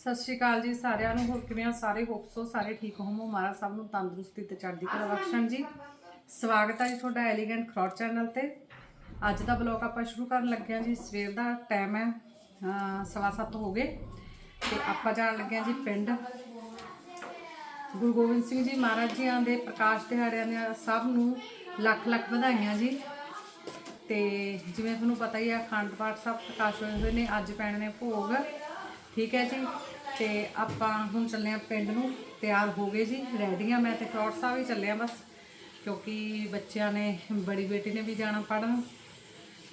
ਸਤਿ ਸ਼੍ਰੀ ਅਕਾਲ ਜੀ ਸਾਰਿਆਂ ਨੂੰ ਹੋਰ ਕਿਵੇਂ ਆ ਸਾਰੇ? ਹੋਪਸੋ ਸਾਰੇ ਠੀਕ ਹੋਵੋ ਮਹਾਰਾਜ ਸਭ ਨੂੰ ਤੰਦਰੁਸਤੀ ਤੇ ਚੜ੍ਹਦੀ ਕਲਾ ਬਖਸ਼ਣ ਜੀ। ਸਵਾਗਤ ਹੈ ਜੀ ਤੁਹਾਡਾ ਐਲੀਗੈਂਟ ਖਰੋਟ ਚੈਨਲ ਤੇ। ਅੱਜ ਦਾ ਬਲੌਗ ਆਪਾਂ ਸ਼ੁਰੂ ਕਰਨ ਲੱਗੇ ਹਾਂ ਜੀ। ਸਵੇਰ ਦਾ ਟਾਈਮ ਹੈ ਸਵਾ ਸੱਤ ਹੋ ਗਏ। ਤੇ ਆਪਾਂ ਜਾਣ ਲੱਗੇ ਹਾਂ ਜੀ ਪਿੰਡ। ਗੁਰੂ ਗੋਬਿੰਦ ਸਿੰਘ ਜੀ ਮਹਾਰਾਜ ਜੀਆਂ ਦੇ ਪ੍ਰਕਾਸ਼ ਦਿਹਾੜਿਆਂ ਦੀਆਂ ਸਭ ਨੂੰ ਲੱਖ ਲੱਖ ਵਧਾਈਆਂ ਜੀ। ਤੇ ਜਿਵੇਂ ਤੁਹਾਨੂੰ ਪਤਾ ਹੀ ਆ ਅਖੰਡ ਪਾਠ ਸਭ ਪ੍ਰਕਾਸ਼ ਹੋਏ ਹੋਏ ਨੇ। ਅੱਜ ਪੈਣ ਨੇ ਭੋਗ। ਠੀਕ ਹੈ ਜੀ? ਤੇ ਆਪਾਂ ਹੁਣ ਚੱਲੇ ਆ ਪਿੰਡ ਨੂੰ। ਤਿਆਰ ਹੋ ਗਏ ਜੀ ਰੈਡੀ ਆ ਮੈਂ ਤੇ ਫਰੋਡ ਸਾਹਿਬ ਹੀ ਚੱਲੇ ਆ ਬਸ, ਕਿਉਂਕਿ ਬੱਚਿਆਂ ਨੇ, ਬੜੀ ਬੇਟੀ ਨੇ ਵੀ ਜਾਣਾ ਪੜਨ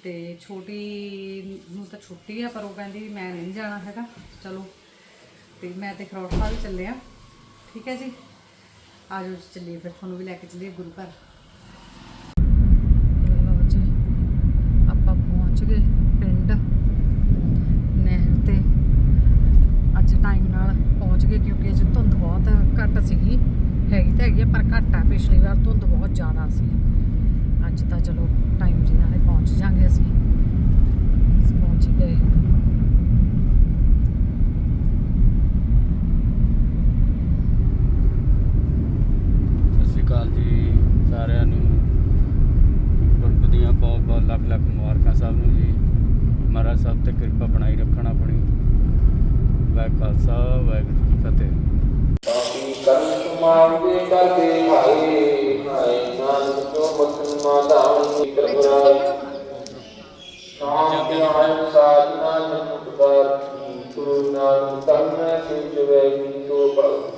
ਤੇ ਛੋਟੀ ਨੂੰ ਤਾਂ ਛੁੱਟੀ ਆ, ਪਰ ਉਹ ਕਹਿੰਦੀ ਮੈਂ ਨਹੀਂ ਜਾਣਾ ਹੈਗਾ। ਚਲੋ, ਤੇ ਮੈਂ ਤੇ ਫਰੋਡ ਸਾਹਿਬ ਹੀ ਚੱਲੇ ਆ ਠੀਕ ਹੈ ਜੀ? ਆਜੋ ਜੀ, ਚੱਲੀਏ ਫਿਰ, ਤੁਹਾਨੂੰ ਵੀ ਲੈ ਕੇ ਚੱਲੀਏ ਗੁਰੂ ਘਰ ਲਓ ਜੀ ਆਪਾਂ ਪਹੁੰਚ ਗਏ ਪਿੰਡ ਨਹਿਰ ਤੇ ਅੱਜ ਟਾਈਮ ਨਾਲ ਪਹੁੰਚ ਗਏ ਕਿਉਂਕਿ ਅੱਜ ਧੁੰਦ ਬਹੁਤ ਘੱਟ ਸੀਗੀ ਹੈਗੀ ਤਾਂ ਹੈਗੀ ਆ, ਪਰ ਘੱਟ ਆ, ਪਿਛਲੀ ਵਾਰ ਧੁੰਦ ਬਹੁਤ ਜ਼ਿਆਦਾ ਸੀ। ਅੱਜ ਤਾਂ ਚਲੋ ਟਾਈਮ ਜੀ ਨਾਲੇ ਪਹੁੰਚ ਜਾਾਂਗੇ ਅਸੀਂ। ਪਹੁੰਚ ਗਏ। ਸਤਿ ਸ਼੍ਰੀ ਅਕਾਲ ਜੀ ਸਾਰਿਆਂ ਨੂੰ। ਗੁਰਪੁਰਬ ਦੀਆਂ ਬਹੁਤ ਬਹੁਤ ਲੱਖ ਲੱਖ ਮੁਬਾਰਕਾਂ ਸਭ ਨੂੰ ਜੀ। ਮਹਾਰਾਜ ਸਭ ਤੇ ਕਿਰਪਾ ਬਣਾਈ ਰੱਖਣਾ ਆਪਣੀ। ਵਾਹਿਗੁਰੂ ਖਾਲਸਾ, ਵਾਹਿਗੁਰੂ ਜੀ ਫਤਿਹ। ਕਰਮ ਸਮਾਗੇ ਕਰਦੇ ਭਾਈ ਭਾਈ ਨਾਨਕ ਜੋ ਮਤਨ ਮਾਦਾਨ ਨਿਕਰਪੁਰਾ ਸ਼ਾਮ ਗਿਆਨ ਸਾਧਨਾ ਜਨੁਪਦਾਰ ਗੁਰੂ ਨਾਨਕ ਤਨ ਸਿਜ ਵੈਗੀ ਤੋ ਪ੍ਰਭੂਨੀਤ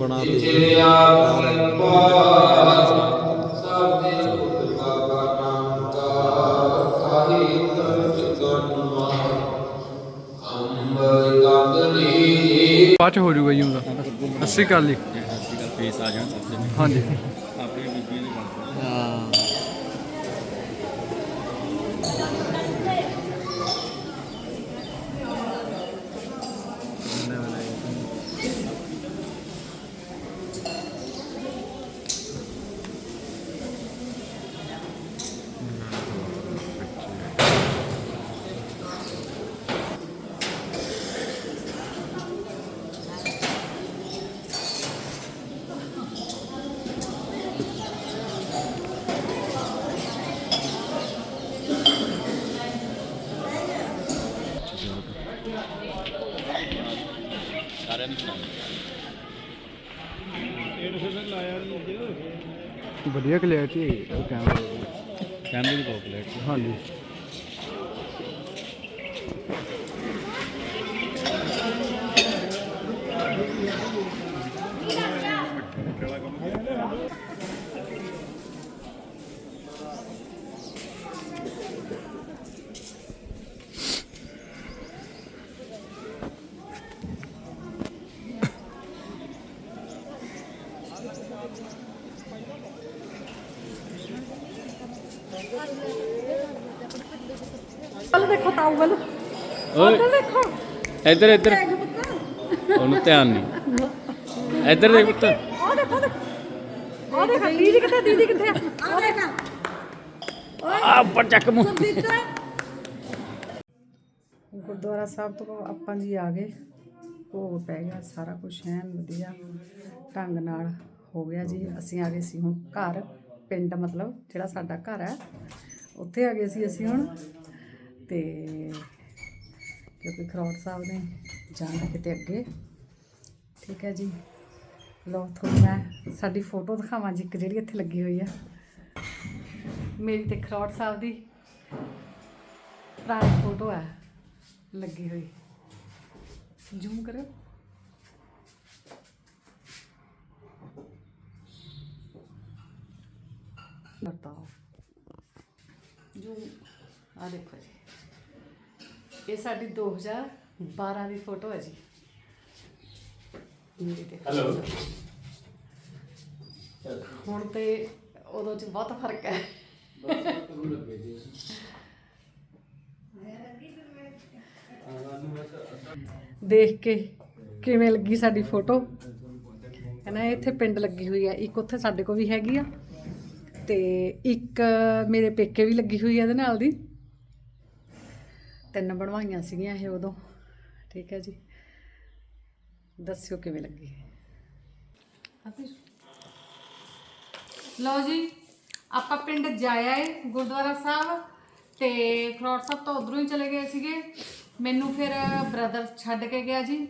ਬਣਾ ਦੇ। ਜਿਤੇ ਆਪ ਪਾਸ ਬਾਅਦ ਚ ਹੋ ਜਾਊਗਾ ਜੀ ਉਹਦਾ। ਸਤਿ ਸ਼੍ਰੀ ਅਕਾਲ ਜੀ। ਫੇਸ ਆ ਜਾਣ। ਹਾਂਜੀ ਆਪਣੀ ਬੀਬੀਆਂ ਦੇ ਬਣ ਹਾਂ ਸਾਰਿਆਂ ਨੂੰ ਸੁਣਾਓ ਵਧੀਆ ਕਲੈਰਿਟੀ ਹੈ ਕੈਮਰਾ ਦੀ। ਕੈਮਰੇ ਦੀ ਪੋਪੂਲੇਟ ਹਾਂਜੀ। ਦੇਖੋ ਤਾਊ ਵੱਲ ਓਏ। ਉੱਧਰ ਦੇਖੋ। ਇੱਧਰ ਇੱਧਰ। ਦੇਖ ਪੁੱਤ। ਉਹਨੂੰ ਧਿਆਨ ਨਹੀਂ। ਇੱਧਰ ਦੇਖ ਪੁੱਤ। ਉਹ ਦੇਖੋ ਦੇਖੋ। ਉਹ ਦੇਖ ਦੀਦੀ ਕਿੱਥੇ ਦੀਦੀ ਕਿੱਥੇ? ਆ ਦੇਖ। ਆ ਉੱਪਰ ਚੱਕ ਮੂੰਹ। ਗੁਰਦੁਆਰਾ ਸਾਹਿਬ ਤੋਂ ਆਪਾਂ ਜੀ ਆ ਗਏ। ਭੋਗ ਪੈ ਗਿਆ ਸਾਰਾ ਕੁਝ ਐਨ ਵਧੀਆ। ਢੰਗ ਨਾਲ ਹੋ ਗਿਆ ਜੀ। ਅਸੀਂ ਆ ਗਏ ਸੀ ਹੁਣ ਘਰ ਪਿੰਡ ਮਤਲਬ ਜਿਹੜਾ ਸਾਡਾ ਘਰ ਹੈ। ਉੱਥੇ ਆ ਗਏ ਸੀ ਅਸੀਂ ਹੁਣ। ਤੇ ਕਿਉਂਕਿ ਖਰੋੜ ਸਾਹਿਬ ਨੇ ਜਾਣਾ ਕਿਤੇ ਅੱਗੇ। ਠੀਕ ਹੈ ਜੀ। ਲੋ ਤੁਹਾਨੂੰ ਮੈਂ ਸਾਡੀ ਫੋਟੋ ਦਿਖਾਵਾਂ ਜੀ, ਇੱਕ ਜਿਹੜੀ ਇੱਥੇ ਲੱਗੀ ਹੋਈ ਆ। ਮੇਰੀ ਤੇ ਖਰੋੜ ਸਾਹਿਬ ਦੀ ਪੁਰਾਣੀ ਫੋਟੋ ਹੈ ਲੱਗੀ ਹੋਈ। ਜ਼ੂਮ ਕਰੋ ਬਤਾਓ। ਜ਼ੂਮ ਆ ਦੇਖੋ ਜੀ। ਇਹ ਸਾਡੀ 2012 ਦੀ ਫੋਟੋ ਹੈ ਜੀ। ਮੇਰੀ ਤੇ। ਹੈਲੋ ਹੁਣ ਤੇ ਉਦੋਂ ਚ ਬਹੁਤ ਫ਼ਰਕ ਹੈ। ਦੇਖ ਕੇ ਕਿਵੇਂ ਲੱਗੀ ਸਾਡੀ ਫੋਟੋ? ਕਹਿੰਦਾ ਇੱਥੇ ਪਿੰਡ ਲੱਗੀ ਹੋਈ ਆ ਇੱਕ ਉੱਥੇ ਸਾਡੇ ਕੋਲ ਵੀ ਹੈਗੀ ਆ ਤੇ ਇੱਕ ਮੇਰੇ ਪੇਕੇ ਵੀ ਲੱਗੀ ਹੋਈ ਆ ਇਹਦੇ ਨਾਲ ਦੀ। ਤਿੰਨ ਬਣਵਾਈਆਂ ਸੀਗੀਆਂ ਇਹ ਉਦੋਂ। ਠੀਕ ਹੈ ਜੀ। ਦੱਸਿਓ ਕਿਵੇਂ ਲੱਗੀ? ਲਓ ਜੀ, ਆਪਾਂ ਪਿੰਡ ਜਾਇਆ ਏ, ਗੁਰਦੁਆਰਾ ਸਾਹਿਬ, ਤੇ ਖਰੋੜ ਸਾਹਿਬ ਤੋਂ ਉਧਰੋਂ ਹੀ ਚਲੇ ਗਏ ਸੀਗੇ। ਮੈਨੂੰ ਫਿਰ ਬ੍ਰਦਰ ਛੱਡ ਕੇ ਗਿਆ ਜੀ।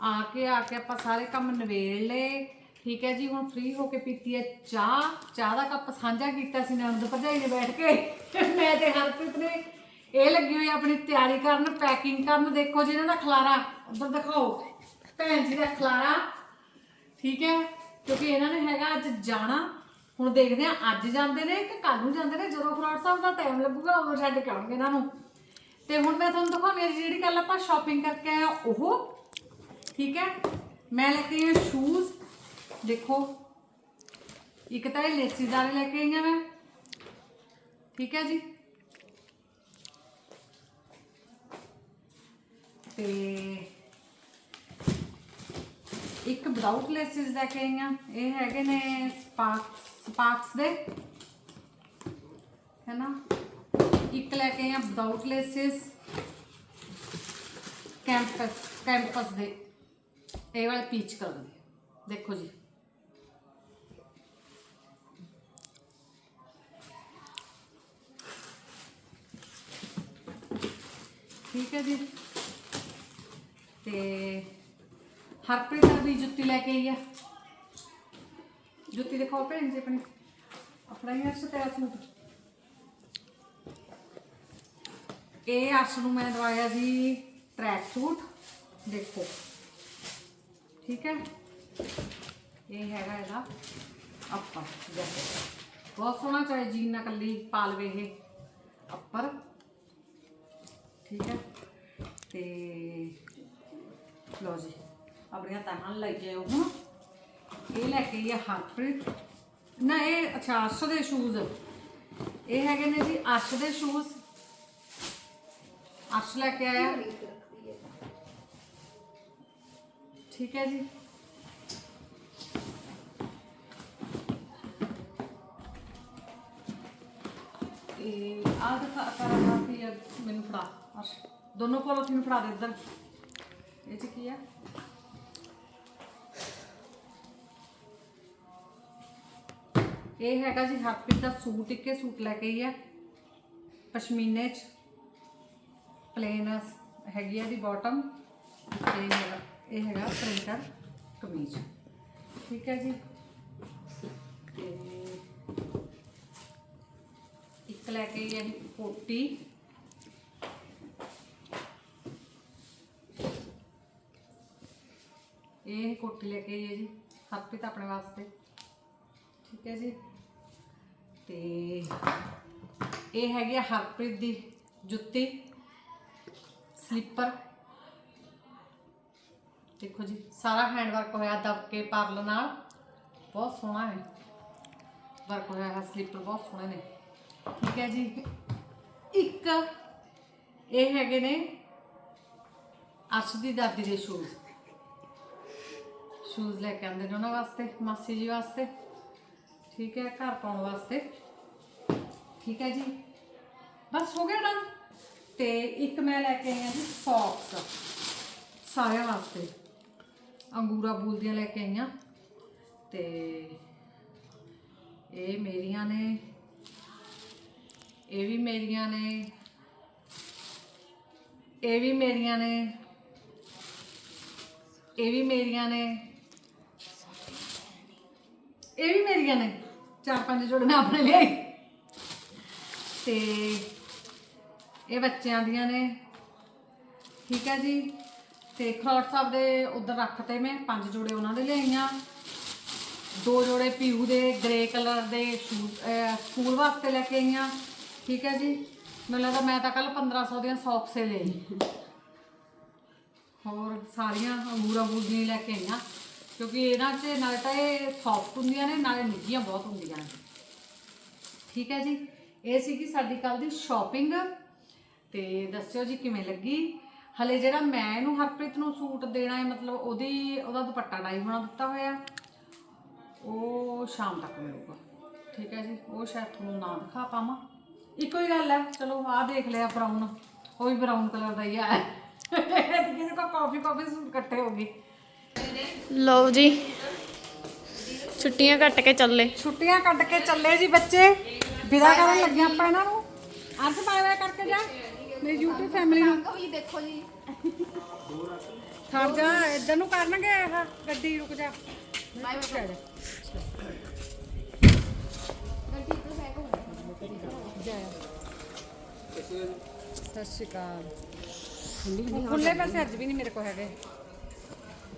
ਆ ਕੇ ਆ ਕੇ ਆਪਾਂ ਸਾਰੇ ਕੰਮ ਨਵੇੜ ਲਏ। ਠੀਕ ਹੈ ਜੀ, ਹੁਣ ਫ੍ਰੀ ਹੋ ਕੇ ਪੀਤੀ ਹੈ ਚਾਹ। ਚਾਹ ਦਾ ਕੱਪ ਸਾਂਝਾ ਕੀਤਾ ਸੀ ਨੰਦ ਭਰਜਾਈ ਨੇ ਬੈਠ ਕੇ। ਮੈਂ ਤੇ ਹਰਪ੍ਰੀਤ ਨੇ ਇਹ ਲੱਗੀ ਹੋਈ ਆਪਣੀ ਤਿਆਰੀ ਕਰਨ ਪੈਕਿੰਗ ਕਰਨ। ਦੇਖੋ ਜੀ ਇਹਨਾਂ ਦਾ ਖਲਾਰਾ, ਉੱਧਰ ਦਿਖਾਓ। ਭੈਣ ਜੀ ਦਾ ਖਲਾਰਾ, ਠੀਕ ਹੈ? ਕਿਉਂਕਿ ਇਹਨਾਂ ਨੇ ਹੈਗਾ ਅੱਜ ਜਾਣਾ। ਹੁਣ ਦੇਖਦੇ ਆ, ਅੱਜ ਜਾਂਦੇ ਨੇ ਕਿ ਕੱਲ ਨੂੰ ਜਾਂਦੇ ਨੇ? ਜਦੋਂ ਫਰੋਡ ਸਾਹਿਬ ਦਾ ਟਾਈਮ ਲੱਗੂਗਾ, ਉਦੋਂ ਛੱਡ ਕੇ ਆਉਣਗੇ ਇਹਨਾਂ ਨੂੰ। ਤੇ ਹੁਣ ਮੈਂ ਤੁਹਾਨੂੰ ਦਿਖਾਉਣੀ ਹੈ ਜਿਹੜੀ ਕੱਲ ਆਪਾਂ ਸ਼ਾਪਿੰਗ ਕਰਕੇ ਆਏ ਆ, ਉਹ। ਠੀਕ ਹੈ? ਮੈਂ ਲੈ ਕੇ ਆਈ ਸ਼ੂਜ਼ ਦੇਖੋ, ਇੱਕ ਤਾਂ ਇਹ ਲੇਸਿਸ ਵਾਲੇ ਲੈ ਕੇ ਆਈ ਆ ਮੈਂ। ਠੀਕ ਹੈ ਜੀ? ਤੇ ਇੱਕ ਵਿਦਆਊਟ ਲੇਸਿਸ ਲੈ ਕੇ ਆਈਆਂ ਇਹ ਹੈਗੇ ਨੇ ਸਪਾਰਕਸ ਸਪਾਰਕਸ ਦੇ। ਹੈ ਨਾ ਇੱਕ ਲੈ ਕੇ ਆਈਆਂ ਵਿਦਆਊਟ ਲੇਸਿਸ ਕੈਂਪਸ ਕੈਂਪਸ ਦੇ। ਇਹ ਵਾਲੇ ਪੀਚ ਕਲਰ ਦੇ। ਦੇਖੋ ਜੀ। ਠੀਕ ਹੈ ਜੀ ਤੇ ਹਰਪ੍ਰੀਤ ਵੀ ਜੁੱਤੀ ਲੈ ਕੇ ਆਈ ਆ। ਜੁੱਤੀ ਦੇਖੋ ਭੈਣ ਜੀ ਆਪਣੀ। ਆਪਣਾ ਹੀ ਅਰਸ਼ ਤੇ ਸੂਟ? ਇਹ ਅਰਸ਼ ਨੂੰ ਮੈਂ ਦਵਾਇਆ ਜੀ ਟਰੈਕ ਸੂਟ, ਦੇਖੋ। ਠੀਕ ਹੈ? ਇਹ ਹੈਗਾ ਇਹਦਾ ਅੱਪਰ ਦੇਖੋ ਬਹੁਤ ਸੋਹਣਾ ਚਾਹੇ ਜੀਨ ਨਾ ਕੱਲੀ ਪਾ ਲਵੇ ਇਹ ਅੱਪਰ ਠੀਕ ਹੈ? ਤੇ ਲਓ ਜੀ, ਆਪਣੀਆਂ ਤਾਹਾਂ ਲੈ ਕੇ ਹੁਣ ਇਹ ਲੈ ਕੇ ਆਈ ਆ ਹਰਪ੍ਰੀਤ ਨਾ, ਇਹ ਅੱਛਾ ਅਰਸ਼ ਦੇ ਸ਼ੂਜ਼ ਇਹ ਹੈਗੇ ਨੇ ਜੀ ਅਰਸ਼ ਦੇ ਸ਼ੂਜ਼ ਅਰਸ਼ ਲੈ ਕੇ ਆਇਆ। ਠੀਕ ਹੈ ਜੀ। ਇਹ ਆਹ ਦਿਖਾ ਕਰ ਰਹਾ ਮੈਨੂੰ ਫੜਾ। ਅਰਸ਼ ਦੋਨੋਂ ਪੋਲੋਥੀਨ ਫੜਾ ਦੇ ਇੱਧਰ। ਇਹ ਚ ਕੀ ਆ ਇਹ ਹੈਗਾ ਜੀ ਹਰਪ੍ਰੀਤ ਦਾ ਸੂਟ, ਇੱਕੇ ਸੂਟ ਲੈ ਕੇ ਆਈ ਹੈ ਪਸ਼ਮੀਨੇ ਚ ਪਲੇਨ ਹੈਗੀ ਆ ਦੀ ਬਾਟਮ ਤੇ ਇਹ ਹੈਗਾ, ਇਹ ਪ੍ਰਿੰਟਰ ਕਮੀਜ਼। ਠੀਕ ਹੈ ਜੀ। ਇੱਕ ਲੈ ਕੇ ਆਈ ਹੈ ਜੀ ਕੋਟੀ। ਇਹ ਕੋਠੀ ਲੈ ਕੇ ਆਈ ਹੈ ਜੀ, ਹਰਪ੍ਰੀਤ ਆਪਣੇ ਵਾਸਤੇ। ਠੀਕ ਹੈ ਜੀ। ਤੇ ਇਹ ਹੈਗੀ ਆ ਹਰਪ੍ਰੀਤ ਦੀ ਜੁੱਤੀ, ਸਲੀਪਰ। ਦੇਖੋ ਜੀ, ਸਾਰਾ ਹੈਂਡ ਵਰਕ ਹੋਇਆ ਦਬਕੇ ਪਰਲ ਨਾਲ। ਬਹੁਤ ਸੋਹਣਾ ਹੈ। ਵਰਕ ਹੋਇਆ ਹੈ, ਸਲੀਪਰ ਬਹੁਤ ਸੋਹਣੇ ਨੇ। ਠੀਕ ਹੈ ਜੀ। ਇੱਕ ਇਹ ਹੈਗੇ ਨੇ ਅਰਸ਼ ਦੀ ਦਾਦੀ ਦੇ ਸ਼ੂਜ਼ ਸ਼ੂਜ਼ ਲੈ ਕੇ ਆਂਦੇ ਨੇ ਉਹਨਾਂ ਵਾਸਤੇ, ਮਾਸੀ ਜੀ ਵਾਸਤੇ। ਠੀਕ ਹੈ, ਘਰ ਪਾਉਣ ਵਾਸਤੇ। ਠੀਕ ਹੈ ਜੀ। ਬਸ ਹੋ ਗਿਆ ਨਾ ਤੇ ਇੱਕ ਮੈਂ ਲੈ ਕੇ ਆਈ ਹਾਂ ਜੀ ਸੌਕਸ ਸਾਰਿਆਂ ਵਾਸਤੇ। ਅੰਗੂਰਾ ਬੂਲ ਦੀਆਂ ਲੈ ਕੇ ਆਈਆਂ। ਤੇ ਇਹ ਮੇਰੀਆਂ ਨੇ। ਇਹ ਵੀ ਮੇਰੀਆਂ ਨੇ। ਇਹ ਵੀ ਮੇਰੀਆਂ ਨੇ। ਇਹ ਵੀ ਮੇਰੀਆਂ ਨੇ। ਇਹ ਵੀ ਮੇਰੀਆਂ ਨੇ। ਚਾਰ ਪੰਜ ਜੋੜੇ ਮੈਂ ਆਪਣੇ ਲਈ ਤੇ ਇਹ ਬੱਚਿਆਂ ਦੀਆਂ ਨੇ। ਠੀਕ ਹੈ ਜੀ। ਤੇ ਖਰੋਟ ਸਾਹਿਬ ਦੇ ਉਧਰ ਰੱਖਤੇ ਮੈਂ। ਪੰਜ ਜੋੜੇ ਉਹਨਾਂ ਦੇ ਲਿਆਈਆਂ। ਦੋ ਜੋੜੇ ਪੀਹੂ ਦੇ, ਗ੍ਰੇ ਕਲਰ ਦੇ ਸਕੂਲ ਵਾਸਤੇ ਲੈ ਕੇ ਆਈਆਂ। ਠੀਕ ਹੈ ਜੀ। ਮੈਨੂੰ ਲੱਗਦਾ ਮੈਂ ਤਾਂ ਕੱਲ 1500 ਦੀਆਂ ਸੌਕਸੇ ਲਈ। ਹੋਰ ਸਾਰੀਆਂ ਅੰਗੂਰਾਂ ਬੂਦੀਆਂ ਲੈ ਕੇ ਆਈਆਂ। ਕਿਉਂਕਿ ਇਹਨਾਂ 'ਚ ਨਾਲੇ ਤਾਂ ਇਹ ਸੌਫਟ ਹੁੰਦੀਆਂ ਨੇ, ਨਾਲੇ ਨਿੱਘੀਆਂ ਬਹੁਤ ਹੁੰਦੀਆਂ ਨੇ। ਠੀਕ ਹੈ ਜੀ? ਇਹ ਸੀਗੀ ਸਾਡੀ ਕੱਲ ਦੀ ਸ਼ਾਪਿੰਗ ਤੇ ਦੱਸਿਓ ਜੀ ਕਿਵੇਂ ਲੱਗੀ? ਹਲੇ ਜਿਹੜਾ ਮੈਂ ਇਹਨੂੰ ਹਰਪ੍ਰੀਤ ਨੂੰ ਸੂਟ ਦੇਣਾ ਹੈ, ਮਤਲਬ ਉਹਦੀ, ਉਹਦਾ ਦੁਪੱਟਾ ਡਾਈ ਹੋਣਾ ਦਿੱਤਾ ਹੋਇਆ। ਉਹ ਸ਼ਾਮ ਤੱਕ ਮਿਲੂਗਾ। ਠੀਕ ਹੈ ਜੀ? ਉਹ ਸ਼ਾਇਦ ਤੁਹਾਨੂੰ ਨਾ ਦਿਖਾ ਪਾਵਾਂ। ਇੱਕੋ ਹੀ ਗੱਲ ਹੈ। ਚਲੋ, ਆਹ ਦੇਖ ਲਿਆ ਬਰਾਊਨ ਉਹ ਵੀ ਬਰਾਊਨ ਕਲਰ ਦਾ ਹੀ ਆ। ਕਿਸੇ ਕੋ ਕਾਫੀ ਕਾਫੀ ਸੂਟ ਇਕੱਠੇ ਹੋ ਗਏ। ਲਓ ਜੀ। ਛੁੱਟੀਆਂ ਕੱਟ ਕੇ ਚੱਲੇ। ਛੁੱਟੀਆਂ ਕੱਢ ਕੇ ਚੱਲੇ ਜੀ ਬੱਚੇ। ਵਿਦਾ ਕਰਨ ਲੱਗੇ ਆਪਾਂ ਇਹਨਾਂ ਨੂੰ। ਅੱਜ ਬਾਏ ਬਾਏ ਕਰਕੇ ਜਾ। ਮੇਰੀ YouTube ਫੈਮਿਲੀ ਨੂੰ। ਜੀ ਦੇਖੋ ਜੀ। ਖੜ ਜਾ ਇੱਧਰ ਨੂੰ ਕਰਨਗੇ ਆਹ ਗੱਡੀ ਰੁਕ ਜਾ। ਬਾਏ ਬਾਏ ਸਤਿ ਸ਼੍ਰੀ ਅਕਾਲ। ਖੁੱਲੇ ਪੈਸੇ ਅੱਜ ਵੀ ਨਹੀਂ ਮੇਰੇ ਕੋਲ ਹੈਗੇ।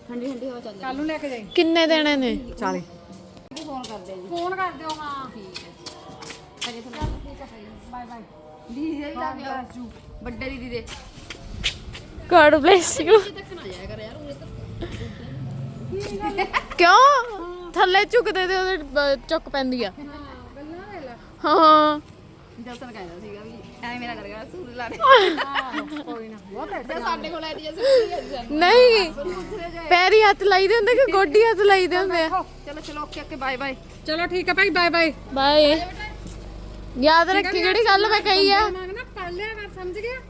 ਠੰਡੀ ਠੰਡੀ ਹਵਾ ਚੱਲ ਕੱਲ ਨੂੰ ਲੈ ਕੇ ਜਾਈ। ਕਿੰਨੇ ਦੇਣੇ ਨੇ? 40 ਫੋਨ ਕਰਦੇ ਜੀ। ਫੋਨ ਕਰ ਦਿਓ। ਹਾਂ ਠੀਕ ਹੈ। ਅਜੇ ਤੁਹਾਨੂੰ ਬਾਏ ਬਾਏ। ਦੀਦੀ ਦੇ ਵੀ ਲਾ ਕੇ ਆਓ। ਵੱਡੇ ਦੀਦੀ ਦੇ। ਗॉड ਬlesਸ ਯੂ ਤੱਕ ਨਾ ਜਾਇਆ ਕਰ ਯਾਰ ਕਿਉਂ? ਥੱਲੇ ਝੁਕਦੇ ਤੇ ਉਹਦੇ ਚੁੱਕ ਪੈਂਦੀ ਆ। ਹਾਂ ਜਸਨ ਕਹਿੰਦਾ ਸੀਗਾ। ਐਵੇਂ ਮੇਰਾ ਕਰੇਗਾ ਸੂਰ ਲਾ ਦੇ ਕੋਈ ਨਾ ਬਹੁਤ ਹੈ ਤੇ ਸਾਡੇ ਕੋਲ ਆਈ ਸੂਰ ਨਹੀਂ ਪੈਰੀ ਹੱਥ ਲਾਈਦੇ ਹੁੰਦੇ ਕਿ ਗੋਡੀ ਹੱਥ ਲਾਈਦੇ ਹੁੰਦੇ ਆ? ਚਲੋ ਚਲੋ ਓਕੇ ਓਕੇ ਬਾਏ ਬਾਏ। ਚਲੋ ਠੀਕ ਹੈ ਭਾਈ ਬਾਏ ਬਾਏ। ਬਾਏ। ਯਾਦ ਰੱਖੀ ਜਿਹੜੀ ਗੱਲ ਮੈਂ ਕਹੀ ਆ। ਸਮਝ ਗਿਆ।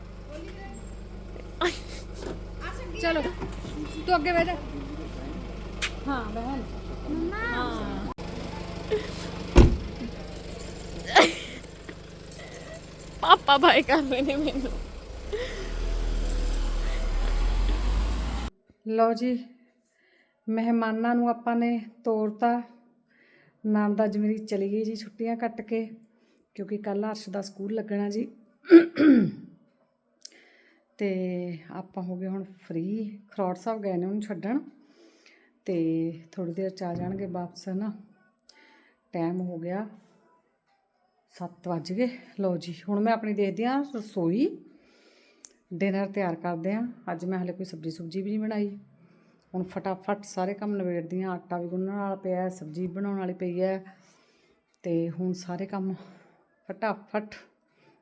ਚਲੋ ਤੂੰ ਅੱਗੇ ਬਹਿ ਜਾ। ਹਾਂ ਬਹਿਨ ਪਾਪਾ ਬਾਏ ਕਰ ਰਹੇ ਨੇ ਮੈਨੂੰ। ਲਓ ਜੀ, ਮਹਿਮਾਨਾਂ ਨੂੰ ਆਪਾਂ ਨੇ ਤੋਰਤਾ। ਨਣਦ ਅੱਜ ਮੇਰੀ ਚਲੀ ਗਈ ਜੀ ਛੁੱਟੀਆਂ ਕੱਟ ਕੇ, ਕਿਉਂਕਿ ਕੱਲ ਅਰਸ਼ ਦਾ ਸਕੂਲ ਲੱਗਣਾ ਜੀ। ਤੇ ਆਪਾਂ ਹੋ ਗਏ ਹੁਣ ਫ੍ਰੀ ਖਰੋੜ ਸਾਹਿਬ ਗਏ ਨੇ ਉਹਨੂੰ ਛੱਡਣ। ਤੇ ਥੋੜੀ ਦੇਰ ਚ ਆ ਜਾਣਗੇ ਵਾਪਸ ਨਾ ਟਾਈਮ ਹੋ ਗਿਆ। 7 ਵੱਜ ਗਏ। ਲਓ ਜੀ, ਹੁਣ ਮੈਂ ਆਪਣੀ ਦੇਖਦੀ ਹਾਂ ਰਸੋਈ। ਡਿਨਰ ਤਿਆਰ ਕਰਦੇ ਆ ਅੱਜ ਮੈਂ ਹਲੇ ਕੋਈ ਸਬਜ਼ੀ ਸੁਬਜੀ ਵੀ ਨਹੀਂ ਬਣਾਈ। ਹੁਣ ਫਟਾਫਟ ਸਾਰੇ ਕੰਮ ਨਿਬੇੜਦੀ ਹਾਂ। ਆਟਾ ਵੀ ਗੁੰਨਣ ਵਾਲਾ ਪਿਆ ਸਬਜ਼ੀ ਬਣਾਉਣ ਵਾਲੀ ਪਈ ਹੈ। ਤੇ ਹੁਣ ਸਾਰੇ ਕੰਮ ਫਟਾਫਟ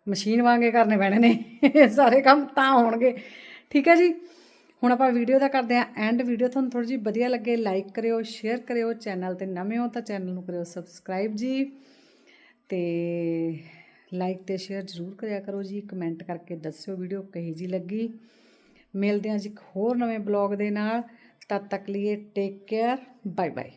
ਮਸ਼ੀਨ ਵਾਂਗੇ ਕਰਨੇ ਪੈਣੇ ਨੇ। ਸਾਰੇ ਕੰਮ ਤਾਂ ਹੋਣਗੇ। ਠੀਕ ਹੈ ਜੀ? ਹੁਣ ਆਪਾਂ ਵੀਡੀਓ ਦਾ ਕਰਦੇ ਹਾਂ ਐਂਡ ਵੀਡੀਓ ਤੁਹਾਨੂੰ ਥੋੜੀ ਜਿਹੀ ਵਧੀਆ ਲੱਗੇ ਲਾਈਕ ਕਰਿਓ ਸ਼ੇਅਰ ਕਰਿਓ। ਚੈਨਲ ਤੇ ਨਵੇਂ ਹੋ ਤਾਂ ਚੈਨਲ ਨੂੰ ਕਰਿਓ ਸਬਸਕ੍ਰਾਈਬ ਜੀ। ਤੇ ਲਾਈਕ ਤੇ ਸ਼ੇਅਰ ਜ਼ਰੂਰ ਕਰਿਆ ਕਰੋ ਜੀ ਕਮੈਂਟ ਕਰਕੇ ਦੱਸਿਓ ਵੀਡੀਓ ਕਿਹੋ ਜੀ ਲੱਗੀ। ਮਿਲਦੇ ਹਾਂ ਜੀ ਇੱਕ ਹੋਰ ਨਵੇਂ ਬਲੌਗ ਦੇ ਨਾਲ, ਤਦ ਤੱਕ ਲਈ ਟੇਕ ਕੇਅਰ ਬਾਏ ਬਾਏ